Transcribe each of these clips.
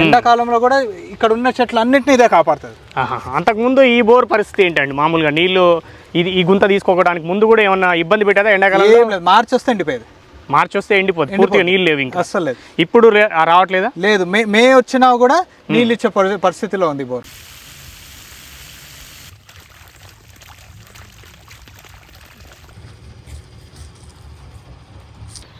ఎండాకాలంలో కూడా ఇక్కడ ఉన్న చెట్లు అన్నిటిని ఇదే కాపాడుతుంది. అంతకుముందు ఈ బోర్ పరిస్థితి ఏంటండి? మామూలుగా నీళ్ళు ఇది ఈ గుంత తీసుకోవడానికి ముందు కూడా ఏమన్నా ఇబ్బంది పెట్టేదా లేదు మార్చి వస్తే ఎండిపోయేది. మార్చి వస్తే ఎండిపోతుంది పూర్తిగా నీళ్ళు లేవు ఇంకా. అస్సలు లేదు. ఇప్పుడు రావట్లేదా? లేదు మే మే వచ్చినా కూడా నీళ్ళు ఇచ్చే పరి- పరిస్థితిలో ఉంది బోర్.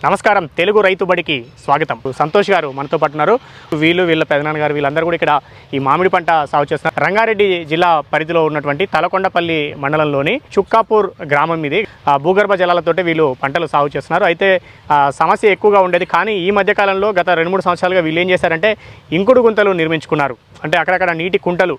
నమస్కారం. తెలుగు రైతు బడికి స్వాగతం. సంతోష్ గారు మనతో పట్టున్నారు వీళ్ళు వీళ్ళ పెదనాన్న గారు వీళ్ళందరూ కూడా ఇక్కడ ఈ మామిడి పంట సాగు చేస్తున్నారు. రంగారెడ్డి జిల్లా పరిధిలో ఉన్నటువంటి తలకొండపల్లి మండలంలోని చుక్కాపూర్ గ్రామం ఇది భూగర్భ జలాలతోటి వీళ్ళు పంటలు సాగు చేస్తున్నారు. అయితే సమస్య ఎక్కువగా ఉండేది. కానీ ఈ మధ్యకాలంలో గత రెండు మూడు సంవత్సరాలుగా వీళ్ళు ఏం చేశారంటే ఇంకుడు గుంతలు నిర్మించుకున్నారు. అంటే అక్కడక్కడ నీటి కుంటలు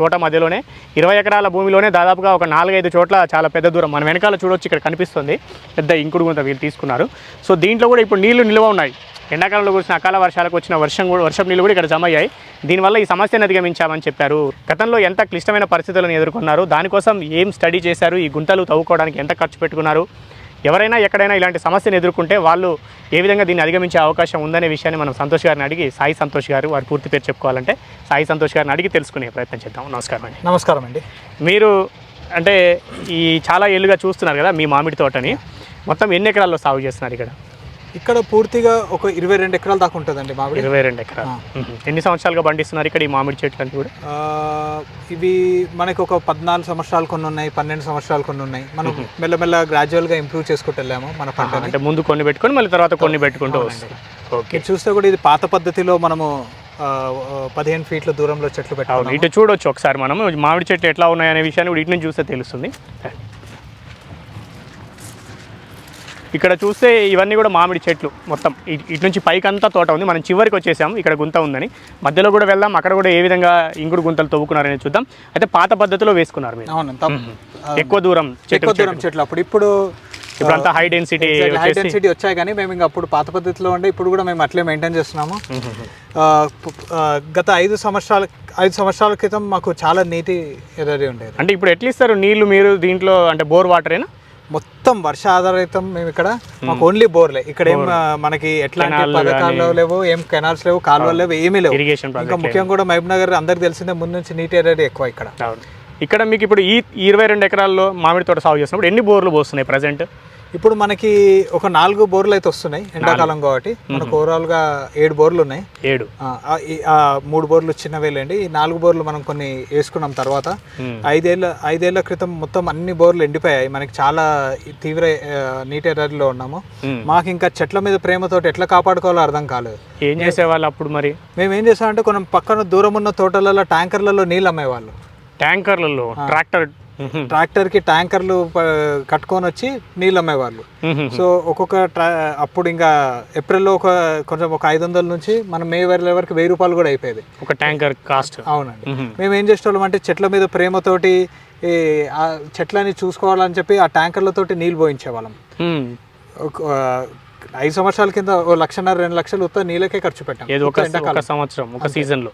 తోట మధ్యలోనే ఇరవై ఎకరాల భూమిలోనే దాదాపుగా ఒక నాలుగైదు చోట్ల చాలా పెద్ద దూరం. మన వెనకాల చూడొచ్చు ఇక్కడ కనిపిస్తుంది. పెద్ద ఇంకుడు గుంత వీళ్ళు తీసుకున్నారు. సో దీంట్లో కూడా ఇప్పుడు నీళ్ళు నిల్వ ఉన్నాయి. ఎండాకాలంలో కురిసిన అకాల వర్షాలకు వచ్చిన వర్షం కూడా వర్షం నీళ్ళు కూడా ఇక్కడ జమ అయ్యాయి. దీనివల్ల ఈ సమస్యను అధిగమించామని చెప్పారు. గతంలో ఎంత క్లిష్టమైన పరిస్థితులను ఎదుర్కొన్నారు? దానికోసం ఏం స్టడీ చేశారు? ఈ గుంతలు తవ్వుకోవడానికి ఎంత ఖర్చు పెట్టుకున్నారు? ఎవరైనా ఎక్కడైనా ఇలాంటి సమస్యను ఎదుర్కొంటే వాళ్ళు ఏ విధంగా దీన్ని అధిగమించే అవకాశం ఉందనే విషయాన్ని మనం సంతోష్ గారిని అడిగి సాయి సంతోష్ గారు వారి పూర్తి పేరు చెప్పుకోవాలంటే సాయి సంతోష్ గారిని అడిగి తెలుసుకునే ప్రయత్నం చేద్దాం. నమస్కారం అండి. నమస్కారం అండి. మీరు అంటే ఈ చాలా ఏళ్ళుగా చూస్తున్నారు కదా మీ మామిడి తోటని. మొత్తం ఎన్ని ఎకరాల్లో సాగు చేస్తున్నారు ఇక్కడ? ఇక్కడ పూర్తిగా ఒక ఇరవై రెండు ఎకరాల దాకా ఉంటుందండి మామిడి. ఇరవై రెండు ఎకరాలు. ఎన్ని సంవత్సరాలుగా పండిస్తున్నారు ఇక్కడ ఈ మామిడి చెట్లు అన్ని కూడా? ఇవి మనకి ఒక పద్నాలుగు సంవత్సరాలు కొన్ని ఉన్నాయి పన్నెండు సంవత్సరాలు కొన్ని ఉన్నాయి. మనం మెల్లమెల్ల గ్రాడ్యువల్గా ఇంప్రూవ్ చేసుకుంటూ వెళ్ళాము మన పంటని. అంటే ముందు కొన్ని పెట్టుకొని మళ్ళీ తర్వాత కొన్ని పెట్టుకుంటూ వస్తుంది. ఓకే. చూస్తే కూడా ఇది పాత పద్ధతిలో మనము పదిహేను ఫీట్ల దూరంలో చెట్లు పెట్టాము ఇటు చూడొచ్చు ఒకసారి మనం మామిడి చెట్లు ఎట్లా ఉన్నాయనే విషయాన్ని కూడా ఇటు నుంచి చూస్తే తెలుస్తుంది. ఇక్కడ చూస్తే ఇవన్నీ కూడా మామిడి చెట్లు మొత్తం. ఇటు నుంచి పైకి అంతా తోట ఉంది. మనం చివరికి వచ్చేసాం ఇక్కడ గుంత ఉందని. మధ్యలో కూడా వెళ్దాం. అక్కడ కూడా ఏ విధంగా ఇంకుడు గుంతలు తవ్వుకున్నారని చూద్దాం. అయితే పాత పద్ధతిలో వేసుకున్నారు మీరు. ఎక్కువ దూరం ఎక్కువ దూరం చెట్లు. అప్పుడు ఇప్పుడు ఇప్పుడు అంతా హై డెన్సిటీ హై డెన్సిటీ వచ్చాయి కానీ మేము ఇంకా అప్పుడు పాత పద్ధతిలో ఉండే ఇప్పుడు కూడా మేము అట్లే మెయింటైన్ చేస్తున్నాము. గత ఐదు సంవత్సరాల ఐదు సంవత్సరాల క్రితం మాకు చాలా నీటి ఎదరి ఉండేది. అంటే ఇప్పుడు ఎట్లా ఇస్తారు? నీళ్ళు మీరు దీంట్లో అంటే బోర్ వాటరేనా? మొత్తం వర్ష ఆధారితం మేము ఇక్కడ. మాకు ఓన్లీ బోర్లే ఇక్కడ ఏం మనకి ఎట్లాంటి పథకాలు లేవు ఏం కెనాల్స్ లేవు కాలువలు లేవు ఏమీ లేవు. ఇరిగేషన్ ఇంకా ముఖ్యంగా కూడా మహబూబ్ నగర్ అందరికి తెలిసిందే ముందు నుంచి నీటి ఎదరి ఎక్కువ ఇక్కడ. ఇక్కడ మీకు ఇప్పుడు ఈ ఇరవై రెండు ఎకరాల్లో మామిడి తోట సాగు చేసినప్పుడు ఎన్ని బోర్లు పోస్తున్నాయి ప్రజెంట్ ఇప్పుడు మనకి ఒక నాలుగు బోర్లు అయితే వస్తున్నాయి ఎండాకాలం కాబట్టి. మనకు ఓవరాల్గా ఏడు బోర్లు ఉన్నాయి. ఏడు. మూడు బోర్లు చిన్నవేలేండి. ఈ నాలుగు బోర్లు మనం కొన్ని వేసుకున్నాం తర్వాత. మ్మ్. ఐదేళ్ళ ఐదేళ్ళ క్రితం మొత్తం అన్ని బోర్లు ఎండిపోయాయి. మనకి చాలా తీవ్ర నీటి ఎర్రలో ఉన్నాము. మాకు ఇంకా చెట్ల మీద ప్రేమతోటి ఎట్లా కాపాడుకోవాలో అర్థం కాలేదు. ఏం చేసేవాళ్ళు అప్పుడు మరి? మేము ఏం చేసామంటే కొన్ని పక్కన దూరం ఉన్న తోటలలో ట్యాంకర్లలో నీళ్ళు అమ్మేవాళ్ళు. ట్యాంకర్లలో ట్రాక్టర్ ట్రాక్టర్కి ట్యాంకర్లు ప- కట్టుకొని వచ్చి నీళ్ళు అమ్మేవాళ్ళు సో ఒక్కొక్క ట్రా అప్పుడు ఇంకా ఏప్రిల్లో ఒక కొంచెం ఒక ఐదు వందల నుంచి మనం మే వరకు వరకు వెయ్యి రూపాయలు కూడా అయిపోయేది. ఒక ట్యాంకర్ కాస్ట్. అవునండి. మేము. ఏం చేసేవాళ్ళం అంటే చెట్ల మీద ప్రేమతోటి ఈ ఆ చెట్లని చూసుకోవాలని చెప్పి ఆ ట్యాంకర్లతోటి నీళ్ళు పోయించేవాళ్ళం. ఐదు సంవత్సరాల కింద ఓ లక్షన్నర రెండు లక్షలు ఉత్త నీళ్ళకే ఖర్చు పెట్టాం. ఏదో ఒక ఒక సంవత్సరం ఒక సీజన్లో.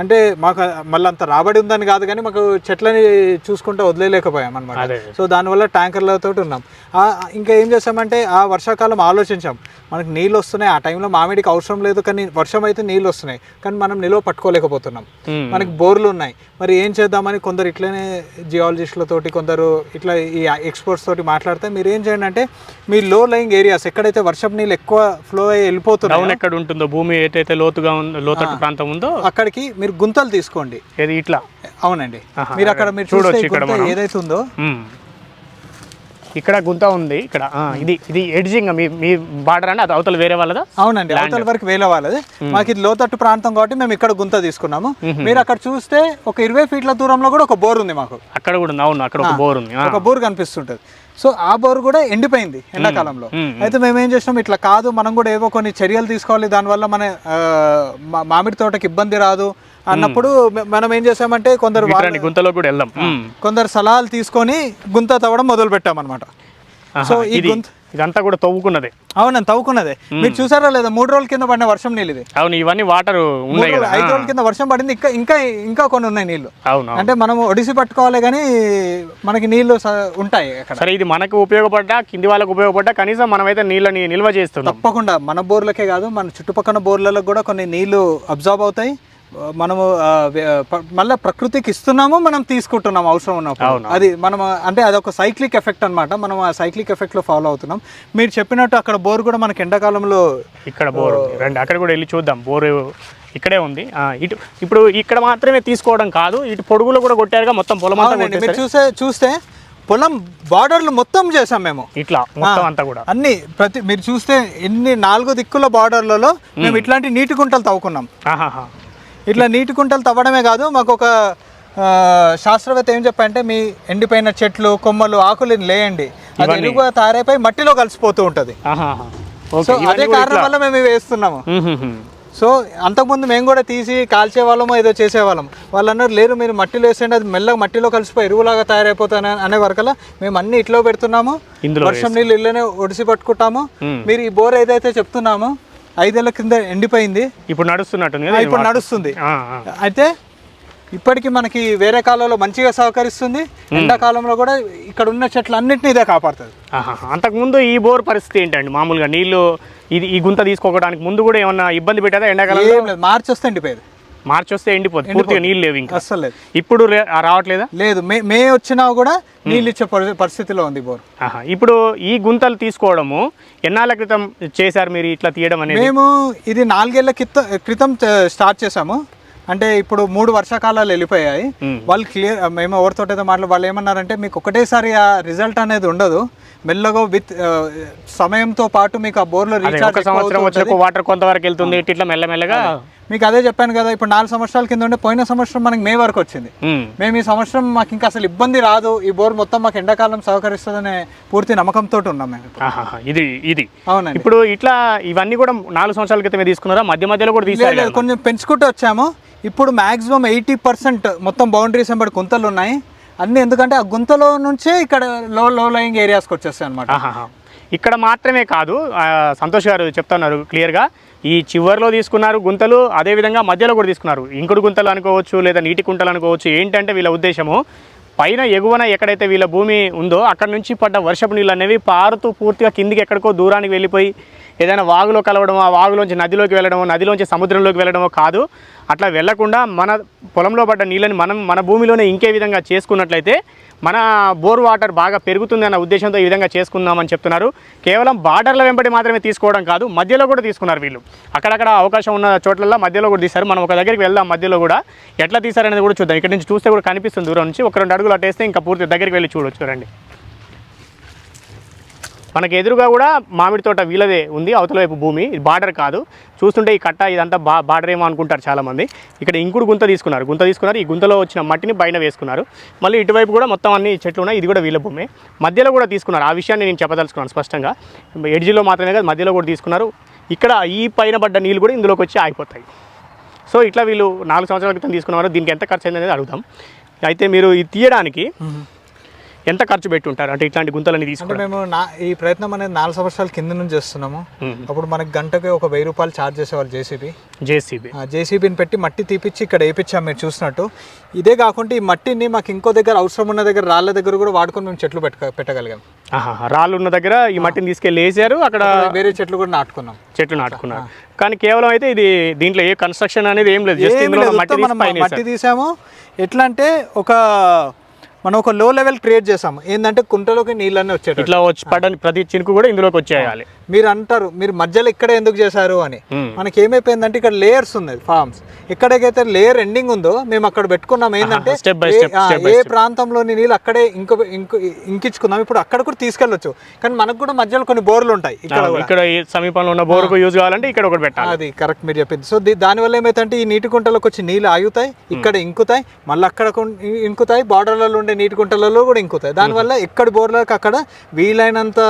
అంటే మాకు మళ్ళీ అంత రాబడి ఉందని కాదు కానీ మాకు చెట్లని చూసుకుంటూ వదిలేయలేకపోయాం అనమాట. సో దానివల్ల ట్యాంకర్లతో ఉన్నాం. ఇంకా ఏం చేసామంటే ఆ వర్షాకాలం ఆలోచించాం. మనకి నీళ్ళు వస్తున్నాయి. ఆ టైంలో మామిడికి అవసరం లేదు కానీ వర్షం అయితే నీళ్ళు వస్తున్నాయి. కానీ మనం నిల్వ పట్టుకోలేకపోతున్నాం. మనకి బోర్లు ఉన్నాయి. మరి ఏం చేద్దామని కొందరు ఇట్లనే జియాలజిస్టులతోటి కొందరు ఇట్లా ఈ ఎక్స్పర్ట్స్ తోటి మాట్లాడితే మీరు ఏం చేయండి అంటే మీ లో లయింగ్ ఏరియాస్ ఎక్కడైతే వర్షం నీళ్ళు ఎక్కువ ఫ్లో అయ్యి వెళ్ళిపోతున్నాయి? డౌన్ ఎక్కడ ఉంటుందో భూమి ఏదైతే లోతుగా ఉందో లోతట్టు ప్రాంతం ఉందో అక్కడికి మీరు గుంతలు తీసుకోండి. ఏది ఇట్లా? అవునండి. మీరు అక్కడ మీరు చూడొచ్చు మనం. ఏదైతే ఉందో. ఇక్కడ గుంత ఉంది ఇక్కడ ఇది ఇది ఎడ్జింగ్ మీ మీ బార్డర్ అంటే అది అవతల వేరే వాళ్ళదా? అవునండి అవతల వరకు వేల వాళ్ళది. మాకు ఇది లోతట్టు ప్రాంతం కాబట్టి మేము ఇక్కడ గుంత తీసుకున్నాము. మీరు అక్కడ చూస్తే ఒక ఇరవై ఫీట్ల దూరంలో కూడా ఒక బోర్ ఉంది మాకు. అక్కడ కూడా ఉంది అవును అక్కడ ఒక బోర్ ఉంది. ఒక బోర్ కనిపిస్తుంటది. సో ఆ బోర్ కూడా ఎండిపోయింది ఎండాకాలంలో. అయితే మేము ఏం చేసినాం ఇట్లా కాదు మనం కూడా ఏవో కొన్ని చర్యలు తీసుకోవాలి దానివల్ల మన మామిడి తోటకి ఇబ్బంది రాదు అన్నప్పుడు మనం ఏం చేసామంటే కొందరు గుంతలో కూడా వెళ్దాం. కొందరు సలహాలు తీసుకొని గుంత తవ్వడం మొదలు పెట్టామన్నమాట. సో ఈ ఇది గుంత ఇదంతా కూడా తవ్వుకున్నదే. అవునండి తవ్వుకున్నదే. మీరు చూసారా లేదా మూడు రోజుల కింద పడిన వర్షం నీళ్ళు ఇది. అవును ఇవన్నీ వాటర్ ఉన్నాయి కదా. ఐదు రోజుల కింద వర్షం పడింది ఇంకా ఇంకా ఇంకా కొన్ని ఉన్నాయి నీళ్ళు అవును అంటే మనం ఒడిసి పట్టుకోవాలి కానీ మనకి నీళ్ళు ఉంటాయి సరే ఇది మనకు ఉపయోగపడ్డా కింది వాళ్ళకు ఉపయోగపడ్డా కనీసం మనమైతే నీళ్ళని నిల్వ చేస్తున్నాం. తప్పకుండా మన బోర్లకే కాదు మన చుట్టుపక్కల బోర్లలో కూడా కొన్ని నీళ్ళు అబ్జర్వ్ అవుతాయి. మనము మళ్ళా ప్రకృతికి ఇస్తున్నాము మనం తీసుకుంటున్నాం అవసరం ఉన్నప్పుడు. అది మనం అంటే అదొక సైక్లిక్ ఎఫెక్ట్ అన్నమాట. మనం ఆ సైక్లిక్ ఎఫెక్ట్లో ఫాలో అవుతున్నాం. మీరు చెప్పినట్టు అక్కడ బోర్ కూడా మనకి ఎండాకాలంలో ఇక్కడ బోర్ రండి అక్కడ కూడా వెళ్ళి చూద్దాం. బోర్ ఇక్కడే ఉంది. ఇటు ఇప్పుడు ఇక్కడ మాత్రమే తీసుకోవడం కాదు ఇటు పొడుగులో కూడా కొట్టారుగా మొత్తం పొలం మీరు. చూసే చూస్తే పొలం బార్డర్లు మొత్తం చేసాం మేము. ఇట్లా మొత్తం అంతా కూడా. అన్ని ప్రతి మీరు చూస్తే ఎన్ని నాలుగు దిక్కుల బార్డర్లలో మేము ఇట్లాంటి నీటి గుంటలు తవ్వుకున్నాం. ఇట్లా నీటి కుంటలు తవ్వడమే కాదు మాకు ఒక శాస్త్రవేత్త ఏం చెప్పంటే మీ ఎండిపోయిన చెట్లు కొమ్మలు ఆకులు లేయండి అది ఎరుగు తయారైపోయి మట్టిలో కలిసిపోతూ ఉంటుంది. సో అదే కారణం. వల్ల మేము వేస్తున్నాము. సో అంతకుముందు మేము కూడా తీసి కాల్చే వాళ్ళమో ఏదో చేసేవాళ్ళం వాళ్ళు అన్నారు లేరు మీరు మట్టిలో వేసేయండి అది మెల్లగా మట్టిలో కలిసిపోయి ఎరువులాగా తయారైపోతాను అనే వరకల్లా మేము అన్ని ఇట్లో పెడుతున్నాము వర్షం నీళ్ళు ఇళ్ళనే ఒడిసి పట్టుకుంటాము. మీరు ఈ బోర్ ఏదైతే చెప్తున్నామో ఐదేళ్ళ కింద ఎండిపోయింది. ఇప్పుడు ఇది ఇప్పుడు. నడుస్తుంది. అయితే ఇప్పటికి మనకి వేరే కాలంలో మంచిగా సహకరిస్తుంది. ఎండాకాలంలో కూడా ఇక్కడ ఉన్న చెట్లు అన్నింటినీ ఇదే కాపాడుతుంది. అంతకుముందు ఈ బోర్ పరిస్థితి ఏంటండి? మామూలుగా నీళ్ళు ఇది ఈ గుంత తీసుకోవడానికి ముందు కూడా ఏమన్నా ఇబ్బంది పెట్టేదా లేదు. మార్చి వస్తే ఎండిపోయేది. మార్చి వస్తే ఎండిపోతుంది. పూర్తిగా నీళ్ళు లేవు ఇంకా. అస్సలు లేదు. ఇప్పుడు రావట్లేదా? లేదు. మే మే వచ్చినా కూడా నీళ్ళు ఇచ్చే పరి- పరిస్థితిలో ఉంది బోర్. ఇప్పుడు ఈ గుంతలు తీసుకోవడము ఎన్నాళ్ళ క్రితం చేశారు మీరు ఇట్లా తీయడం అనేది? మేము ఇది నాలుగేళ్ళ క్రితం క్రితం స్టార్ట్ చేసాము అంటే ఇప్పుడు మూడు వర్షాకాలాలు వెళ్ళిపోయాయి. వాళ్ళు క్లియర్ మేము ఎవరితో అయితే మాట్లా వాళ్ళు ఏమన్నారంటే మీకు ఒకటేసారి ఆ రిజల్ట్ అనేది ఉండదు. మెల్లగా విత్ సమయంతో పాటు మీకు ఆ బోర్లో రీఛార్జ్ వచ్చిన వాటర్ కొంతవరకు వెళ్తుంది ఇట్లా మెల్లమెల్లగా మీకు అదే చెప్పాను కదా ఇప్పుడు నాలుగు సంవత్సరాల కింద ఉండే పోయిన సంవత్సరం మనకి మే వరకు వచ్చింది. మేము. ఈ సంవత్సరం మాకు ఇంకా అసలు ఇబ్బంది రాదు ఈ బోర్ మొత్తం మాకు ఎండాకాలం సహకరిస్తుందనే పూర్తి నమ్మకంతో ఉన్నాం మేము. ఇది ఇది. అవునండి. ఇప్పుడు ఇట్లా ఇవన్నీ కూడా నాలుగు సంవత్సరాల క్రితమే తీసుకున్నారా? మధ్య మధ్యలో కూడా లేదు, తీసారు లేదు, కొంచెం పెంచుకుంటూ వచ్చాము. ఇప్పుడు మాక్సిమం ఎయిటీ పర్సెంట్ మొత్తం బౌండరీస్ వెంబడి గుంతలు ఉన్నాయి. అన్ని ఎందుకంటే ఆ గుంతలో నుంచే ఇక్కడ లో లో లయింగ్ ఏరియాస్కి వచ్చేస్తాయి అనమాట. ఇక్కడ మాత్రమే కాదు సంతోష్ గారు చెప్తున్నారు క్లియర్గా ఈ చివర్లో తీసుకున్నారు గుంతలు అదేవిధంగా మధ్యలో కూడా తీసుకున్నారు. ఇంకుడు గుంతలు అనుకోవచ్చు లేదా నీటి గుంటలు అనుకోవచ్చు ఏంటంటే వీళ్ళ ఉద్దేశము పైన ఎగువన ఎక్కడైతే వీళ్ళ భూమి ఉందో అక్కడ నుంచి పడ్డ వర్షపు నీళ్ళు అనేవి పారుతూ పూర్తిగా కిందికి ఎక్కడికో దూరానికి వెళ్ళిపోయి ఏదైనా వాగులో కలవడం ఆ వాగులోంచి నదిలోకి వెళ్ళడమో నదిలోంచి సముద్రంలోకి వెళ్ళడమో కాదు. అట్లా వెళ్ళకుండా మన పొలంలో పడ్డ నీళ్ళని మనం మన భూమిలోనే ఇంకే విధంగా చేసుకున్నట్లయితే మన బోర్ వాటర్ బాగా పెరుగుతుంది అన్న ఉద్దేశంతో ఈ విధంగా చేసుకుందామని చెప్తున్నారు. కేవలం బార్డర్ల వెంబడి మాత్రమే తీసుకోవడం కాదు మధ్యలో కూడా తీసుకున్నారు వీళ్ళు. అక్కడక్కడ అవకాశం ఉన్న చోట్లలో మధ్యలో కూడా తీశారు. మనం ఒక దగ్గరికి వెళ్దాం మధ్యలో కూడా. ఎట్లా తీశారనేది కూడా చూద్దాం. ఇక్కడ నుంచి చూస్తే కూడా కనిపిస్తుంది. దూరం నుంచి ఒక రెండు అడుగులు అట్టేస్తే ఇంకా పూర్తి దగ్గరికి వెళ్ళి చూడొచ్చు. రండి. మనకి ఎదురుగా కూడా మామిడి తోట వీళ్ళదే ఉంది అవతల వైపు భూమి ఇది బార్డర్ కాదు. చూస్తుంటే ఈ కట్ట ఇదంతా బా బార్డర్ ఏమో అనుకుంటారు చాలామంది. ఇక్కడ ఇంకుడు గుంత తీసుకున్నారు. గుంత తీసుకున్నారు ఈ గుంతలో వచ్చిన మట్టిని పైన వేసుకున్నారు. మళ్ళీ ఇటువైపు కూడా మొత్తం అన్ని చెట్లు ఉన్నాయి ఇది కూడా వీళ్ళ భూమి. మధ్యలో కూడా తీసుకున్నారు. ఆ విషయాన్ని నేను చెప్పదలుచుకున్నాను స్పష్టంగా. ఎడ్జిలో మాత్రమే కాదు మధ్యలో కూడా తీసుకున్నారు. ఇక్కడ ఈ పైన పడ్డ నీళ్ళు కూడా ఇందులోకి వచ్చి ఆగిపోతాయి. సో ఇట్లా వీళ్ళు నాలుగు సంవత్సరాల క్రితం తీసుకున్నారు దీనికి ఎంత ఖర్చు అయింది అనేది అడుగుదాం. అయితే మీరు ఇది తీయడానికి ఎంత ఖర్చు పెట్టి ఉంటారు? అంటే ఇట్లాంటి గుంతలని తీసుకోవడం మేము నా ఈ ప్రయత్నం అనేది నాలుగు సంవత్సరాల కింద నుంచి చేస్తున్నాము. అప్పుడు మనకి గంటకి ఒక వెయ్యి రూపాయలు ఛార్జ్ చేసేవాళ్ళు జేసీబీ. జేసీబీ. జేసీబీని పెట్టి మట్టి తీపిచ్చి ఇక్కడ వేయించాం మీరు చూసినట్టు. ఇదే కాకుండా ఈ మట్టిని మాకు ఇంకో దగ్గర అవసరం ఉన్న దగ్గర రాళ్ళ దగ్గర కూడా వాడుకొని మేము చెట్లు పెట్ట పెట్టగలిగాం. ఆహా, రాళ్ళు ఉన్న దగ్గర ఈ మట్టిని తీసుకెళ్ళి వేసారు అక్కడ వేరే చెట్లు కూడా నాటుకున్నాం. చెట్లు నాటుకున్నారు. కానీ కేవలం అయితే ఇది దీంట్లో ఏ కన్స్ట్రక్షన్ అనేది ఏం లేదు. మట్టి తీసాము. ఎట్లా అంటే ఒక మనం ఒక లో లెవెల్ క్రియేట్ చేసాము. ఏంటంటే కుంటలోకి నీళ్ళన్నీ వచ్చేటట్టు. ఇట్లా వచ్చి పడని ప్రతి చినుకు కూడా ఇందులోకి వచ్చేయాలి. మీరు అంటారు మీరు మధ్యలో ఇక్కడ ఎందుకు చేశారు అని. మనకి ఏమైపోయిందంటే ఇక్కడ లేయర్స్ ఉన్నాయి ఫార్మ్స్ ఎక్కడికైతే లేయర్ ఎండింగ్ ఉందో మేము అక్కడ పెట్టుకున్నాం ఏంటంటే ఏ-. ప్రాంతంలోని నీళ్ళు అక్కడే ఇంకో ఇంకో ఇంకించుకుందాం ఇప్పుడు అక్కడ కూడా తీసుకెళ్ళొచ్చు. కానీ మనకు కూడా మధ్యలో కొన్ని బోర్లు ఉంటాయి ఇక్కడ కూడా. ఇక్కడ సమీపంలో ఉన్న బోరుకు యూజ్ కావాలంటే ఇక్కడ ఒకటి పెట్టాలి. అది కరెక్ట్ మీరు చెప్పింది. సో దానివల్ల ఏమైతే ఈ నీటి కుంటలోకి వచ్చి నీళ్ళు ఆగుతాయి ఇక్కడ ఇంకుతాయి మళ్ళీ అక్కడ ఇంకుతాయి బార్డర్లలో ఉండే నీటి కుంటలలో కూడా ఇంకుతాయి. దానివల్ల ఎక్కడి బోర్లకు అక్కడ వీలైనంత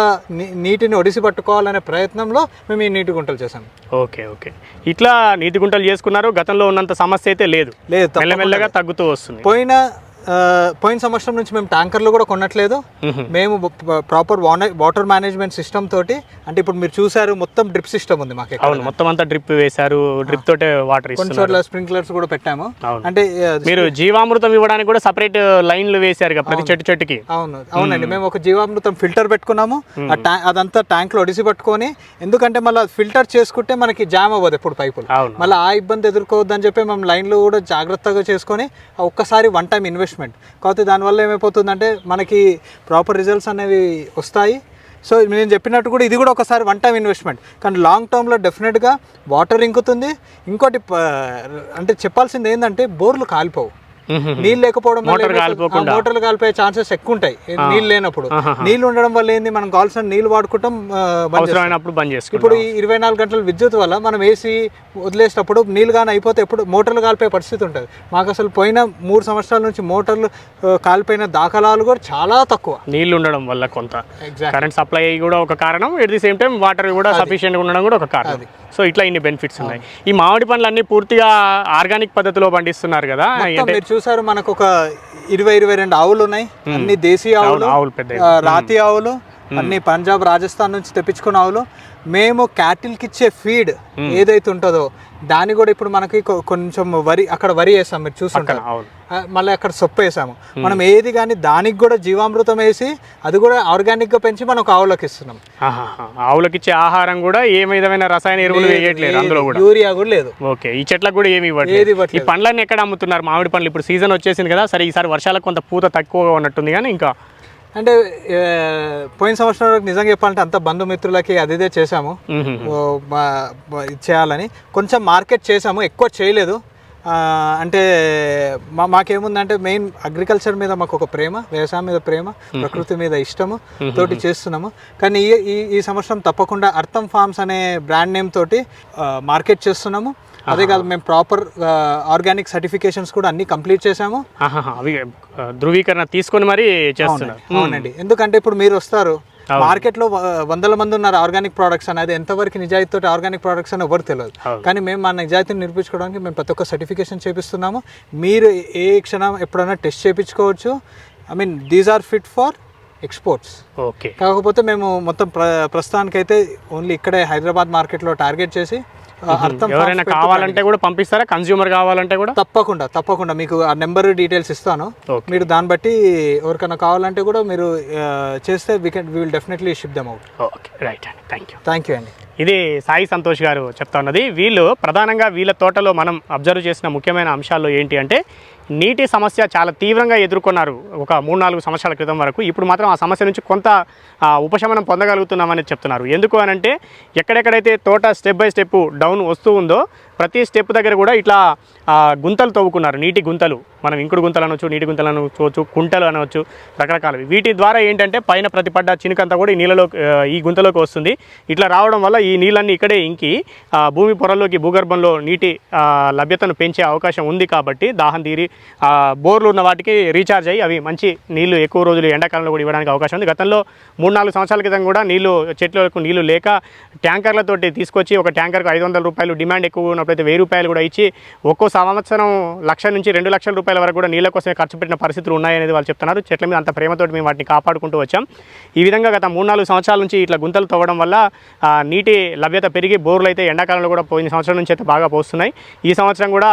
నీటిని ఒడిసి పట్టుకోవాలనే ప్రయత్నంలో మేము ఈ నీటి గుంటలు చేసాం ఓకే ఓకే. ఇట్లా నీటి గుంటలు చేసుకున్నారు. గతంలో ఉన్నంత సమస్య అయితే లేదు. లేదు మెల్లమెల్లగా తగ్గుతూ వస్తుంది. పోయిన పోయిన సంవత్సరం నుంచి మేము ట్యాంకర్లు కూడా కొనట్లేదు. మేము ప్రాపర్ వాటర్ మేనేజ్మెంట్ సిస్టమ్ తోటి అంటే ఇప్పుడు మీరు చూసారు మొత్తం డ్రిప్ సిస్టమ్ ఉంది మాకు. అవును మొత్తం అంతా డ్రిప్ వేశారు డ్రిప్ తోటే వాటర్ కొన్ని చోట్ల స్ప్రింక్లర్స్ కూడా పెట్టాము. అంటే మీరు జీవామృతం ఇవ్వడానికి కూడా సపరేట్ లైన్లు వేశారు కదా ప్రతి చెట్టు చెట్టుకి? అవును అవునండి. మేము. ఒక జీవామృతం ఫిల్టర్ పెట్టుకున్నాము. అదంతా ట్యాంక్లో ఒడిసి పట్టుకొని ఎందుకంటే మళ్ళీ ఫిల్టర్ చేసుకుంటే మనకి జామ్ అవ్వదు ఎప్పుడు పైపులు. మళ్ళీ ఆ ఇబ్బంది ఎదుర్కోవద్దని చెప్పి మేము లైన్లో కూడా జాగ్రత్తగా చేసుకొని ఒక్కసారి వన్ టైం ఇన్వెస్ట్మెంట్ కాకపోతే దానివల్ల ఏమైపోతుందంటే మనకి ప్రాపర్ రిజల్ట్స్ అనేవి వస్తాయి. సో నేను చెప్పినట్టు కూడా ఇది కూడా ఒకసారి వన్ టైం ఇన్వెస్ట్మెంట్ కానీ లాంగ్ టర్మ్లో డెఫినెట్గా వాటర్ ఇంకుతుంది. ఇంకోటి అంటే చెప్పాల్సింది ఏంటంటే బోర్లు కాలిపోవు. నీళ్ళు లేకపోవడం మోటార్లు కాలిపోయే ఛాన్సెస్ ఎక్కువ ఉంటాయి నీళ్ళు లేనప్పుడు. నీళ్ళు ఉండడం వల్ల ఏంది? మనం కావాల్సిన నీళ్ళు వాడుకుంటాం. అవసరమైనప్పుడు బంద్ చేసుకుంటాం. ఇప్పుడు ఈ ఇరవై నాలుగు గంటల విద్యుత్ వల్ల మనం ఏసీ వదిలేసేటప్పుడు నీళ్ళు కానీ అయిపోతే ఎప్పుడు మోటార్లు కాలిపోయే పరిస్థితి ఉంటుంది. మాకు అసలు పోయిన మూడు సంవత్సరాల నుంచి మోటార్లు కాలిపోయిన దాఖలాలు కూడా చాలా తక్కువ. నీళ్ళు ఉండడం వల్ల కొంత. కరెంట్ సప్లై కూడా ఒక కారణం. At the same time water కూడా సఫిషియెంట్ ఉండడం కూడా ఒక కారణం. సో ఇట్లా ఇన్ని బెనిఫిట్స్ ఉన్నాయి. ఈ మామిడి పండ్లు అన్ని పూర్తిగా ఆర్గానిక్ పద్ధతిలో పండిస్తున్నారు కదా? మీరు చూసారు మనకు ఒక ఇరవై ఇరవై రెండు ఆవులు ఉన్నాయి. అన్ని దేశీ ఆవులు ఆవులు పెద్ద రాతి ఆవులు అన్ని పంజాబ్ రాజస్థాన్ నుంచి తెప్పించుకున్న ఆవులు. మేము క్యాటిల్కి ఇచ్చే ఫీడ్ ఏదైతే ఉంటుందో దాన్ని కూడా ఇప్పుడు మనకి కొంచెం వరి అక్కడ వరి వేసాం మీరు చూసుంటారు. ఆ, మళ్ళీ అక్కడ సొప్పు వేసాము. మనం ఏది కానీ దానికి కూడా జీవామృతం వేసి అది కూడా ఆర్గానిక్గా పెంచి మనం ఆవులకు ఇస్తున్నాం. ఆవులకు ఇచ్చే ఆహారం కూడా ఏ విధమైన రసాయన ఎరువులు వేయట్లేదు అందులో కూడా? యూరియా కూడా లేదు. ఓకే. ఈ చెట్లకు కూడా ఏమి ఇవ్వట్లేదు. ఈ. పండ్లన్నీ ఎక్కడ అమ్ముతున్నారు? మామిడి పండ్లు ఇప్పుడు సీజన్ వచ్చేసింది కదా సరే ఈసారి వర్షాలకు కొంత పూత తక్కువగా ఉన్నట్టుంది కానీ ఇంకా అంటే పోయిన సంవత్సరం వరకు నిజంగా చెప్పాలంటే అంత బంధుమిత్రులకి అది ఇదే చేసాము మ్మ్. ఓ, మా- మా- ఇది చేయాలని. కొంచెం మార్కెట్ చేసాము ఎక్కువ చేయలేదు. అంటే మా మాకేముందంటే మెయిన్ అగ్రికల్చర్ మీద మాకు ఒక ప్రేమ వ్యవసాయం మీద ప్రేమ ప్రకృతి మీద ఇష్టము తోటి చేస్తున్నాము. కానీ ఈ ఈ ఈ సంవత్సరం తప్పకుండా అర్థం ఫార్మ్స్ అనే బ్రాండ్ నేమ్ తోటి మార్కెట్ చేస్తున్నాము. అదే కాదు మేము ప్రాపర్ ఆర్గానిక్ సర్టిఫికేషన్స్ కూడా అన్ని కంప్లీట్ చేసాము. అవి ధృవీకరణ తీసుకొని మరీ చేస్తున్నారు. అవునండి ఎందుకంటే ఇప్పుడు మీరు వస్తారు మార్కెట్లో వందల మంది ఉన్నారు ఆర్గానిక్ ప్రోడక్ట్స్ అనేది ఎంతవరకు నిజాయితీతో ఆర్గానిక్ ప్రోడక్ట్స్ అని ఎవరు తెలియదు. కానీ మేము మా నిజాయితీని నిరూపించుకోవడానికి మేము ప్రతి ఒక్క సర్టిఫికేషన్ చేపిస్తున్నాము. మీరు ఏ క్షణం ఎప్పుడైనా టెస్ట్ చేయించుకోవచ్చు. I mean these are fit for exports okay. కాకపోతే మేము మొత్తం ప్ర ప్రస్తుతానికైతే ఓన్లీ ఇక్కడే హైదరాబాద్ మార్కెట్లో టార్గెట్ చేసి ఎవరైనా కావాలంటే కూడా పంపిస్తారా? కన్స్యూమర్ కావాలంటే కూడా? తప్పకుండా తప్పకుండా. మీకు ఆ నెంబర్ డీటెయిల్స్ ఇస్తాను. మీరు దాన్ని బట్టి ఎవరికైనా కావాలంటే కూడా మీరు చేస్తే we can will definitely ship them out okay right అండి థ్యాంక్ యూ థ్యాంక్ యూ అండి ఇది సాయి సంతోష్ గారు చెప్తా ఉన్నది. వీళ్ళు ప్రధానంగా వీళ్ళ తోటలో మనం అబ్జర్వ్ చేసిన ముఖ్యమైన అంశాల్లో ఏంటి అంటే నీటి సమస్య చాలా తీవ్రంగా ఎదుర్కొన్నారు ఒక మూడు నాలుగు సంవత్సరాల క్రితం వరకు. ఇప్పుడు మాత్రం ఆ సమస్య నుంచి కొంత ఉపశమనం పొందగలుగుతున్నామని చెప్తున్నారు. ఎందుకు అని అంటే ఎక్కడెక్కడైతే తోట స్టెప్ బై స్టెప్ డౌన్ వస్తూ ఉందో ప్రతి స్టెప్ దగ్గర కూడా ఇట్లా గుంతలు తవ్వుకున్నారు. నీటి గుంతలు. మనం ఇంకుడు గుంతలు అనొచ్చు నీటి గుంతలు అనవచ్చు కుంటలు అనవచ్చు రకరకాలవి. వీటి ద్వారా ఏంటంటే పైన ప్రతిపడ్డ చినుకంతా కూడా ఈ నీళ్ళలో ఈ గుంతలోకి వస్తుంది. ఇట్లా రావడం వల్ల ఈ నీళ్ళన్నీ ఇక్కడే ఇంకి భూమి పొరల్లోకి భూగర్భంలో నీటి లభ్యతను పెంచే అవకాశం ఉంది కాబట్టి దాహం తీరి బోర్లు ఉన్న వాటికి రీఛార్జ్ అయ్యి అవి మంచి నీళ్ళు ఎక్కువ రోజులు ఎండాకాలంలో కూడా ఇవ్వడానికి అవకాశం ఉంది. గతంలో మూడు నాలుగు సంవత్సరాల క్రితం కూడా నీళ్ళు చెట్లకు నీళ్ళు లేక ట్యాంకర్లతోటి తీసుకొచ్చి ఒక ట్యాంకర్కు ఐదు వందల రూపాయలు డిమాండ్ ఎక్కువ ఉన్నప్పుడు ఉన్నప్పుడైతే వెయ్యి రూపాయలు కూడా ఇచ్చి ఒక్కో సంవత్సరం లక్ష నుంచి రెండు లక్షల రూపాయల వరకు కూడా నీళ్ళ కోసమే ఖర్చు పెట్టిన పరిస్థితులు ఉన్నాయనేది వాళ్ళు చెప్తున్నారు. చెట్ల మీద అంత ప్రేమతోటి మేము వాటిని కాపాడుకుంటూ వచ్చాం. ఈ విధంగా గత మూడు నాలుగు సంవత్సరాల నుంచి ఇట్లా గుంతలు తవ్వడం వల్ల నీటి లభ్యత పెరిగి బోర్లు అయితే ఎండాకాలంలో కూడా పోయిన సంవత్సరం నుంచి అయితే బాగా పోస్తున్నాయి. ఈ సంవత్సరం కూడా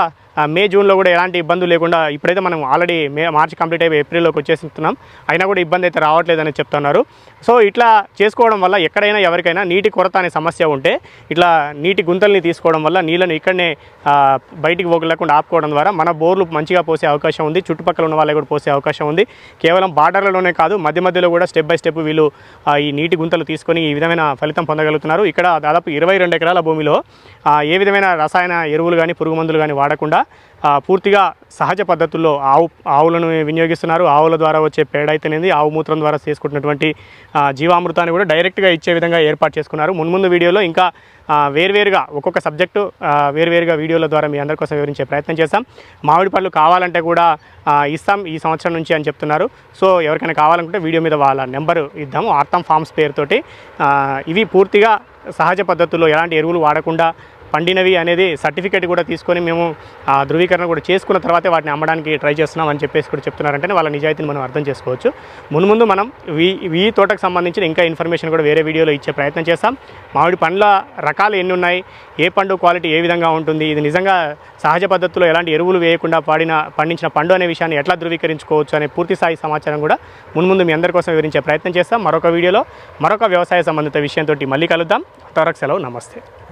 మే జూన్లో కూడా ఎలాంటి ఇబ్బందులు లేకుండా ఇప్పుడైతే మనం ఆల్రెడీ మే మార్చి కంప్లీట్ అయిపోయి ఏప్రిల్లోకి వచ్చేస్తున్నాం. అయినా కూడా ఇబ్బంది అయితే రావట్లేదని చెప్తున్నారు. సో ఇట్లా చేసుకోవడం వల్ల ఎక్కడైనా ఎవరికైనా నీటి కొరత అనే సమస్య ఉంటే ఇట్లా నీటి గుంతల్ని తీసుకోవడం వల్ల నీళ్ళను ఇక్కడనే బయటికి పోగలేకుండా ఆపుకోవడం ద్వారా మన బోర్లు మంచిగా పోసే అవకాశం ఉంది. చుట్టుపక్కల ఉన్న వాళ్ళకి కూడా పోసే అవకాశం ఉంది. కేవలం బార్డర్లలోనే కాదు మధ్య మధ్యలో కూడా స్టెప్ బై స్టెప్ వీళ్ళు ఈ నీటి గుంతలు తీసుకొని ఈ విధమైన ఫలితం పొందగలుగుతున్నారు. ఇక్కడ దాదాపు ఇరవై రెండు ఎకరాల భూమిలో ఏ విధమైన రసాయన ఎరువులు కానీ పురుగు మందులు కానీ వాడకుండా పూర్తిగా సహజ పద్ధతుల్లో ఆవు ఆవులను వినియోగిస్తున్నారు. ఆవుల ద్వారా వచ్చే పేడ అయితేనేది ఆవు మూత్రం ద్వారా చేసుకుంటున్నటువంటి జీవామృతాన్ని కూడా డైరెక్ట్గా ఇచ్చే విధంగా ఏర్పాటు చేసుకున్నారు. మున్ముందు వీడియోలో ఇంకా వేర్వేరుగా ఒక్కొక్క సబ్జెక్టు వేర్వేరుగా వీడియోల ద్వారా మీ అందరి కోసం వివరించే ప్రయత్నం చేస్తాం మామిడి పళ్ళు కావాలంటే కూడా ఇస్తాం ఈ సంవత్సరం నుంచి అని చెప్తున్నారు. సో ఎవరికైనా కావాలనుకుంటే వీడియో మీద వాళ్ళ నెంబరు ఇద్దాము ఆర్తం ఫార్మ్స్ పేరుతోటి. ఇవి పూర్తిగా సహజ పద్ధతుల్లో ఎలాంటి ఎరువులు వాడకుండా పండినవి అనేది సర్టిఫికేట్ కూడా తీసుకొని మేము ఆ ధృవీకరణ కూడా చేసుకున్న తర్వాతే వాటిని అమ్మడానికి ట్రై చేస్తున్నాం అని చెప్పేసి కూడా చెప్తున్నారంటే వాళ్ళ నిజాయితీని మనం అర్థం చేసుకోవచ్చు. మున్ముందు మనం వీ ఈ తోటకు సంబంధించిన ఇంకా ఇన్ఫర్మేషన్ కూడా వేరే వీడియోలో ఇచ్చే ప్రయత్నం చేస్తాం. మామిడి పండ్ల రకాలు ఎన్ని ఉన్నాయి? ఏ పండు క్వాలిటీ ఏ విధంగా ఉంటుంది? ఇది నిజంగా సహజ పద్ధతిలో ఎలాంటి ఎరువులు వేయకుండా పాడిన పండించిన పండు అనే విషయాన్ని ఎట్లా ధృవీకరించుకోవచ్చు అనే పూర్తి స్థాయి సమాచారం కూడా మున్ముందు మీ అందరి కోసం వివరించే ప్రయత్నం చేస్తాం. మరొక వీడియోలో మరొక వ్యవసాయ సంబంధిత విషయంతో మళ్ళీ కలుద్దాం. అంతవరకు సెలవు. నమస్తే.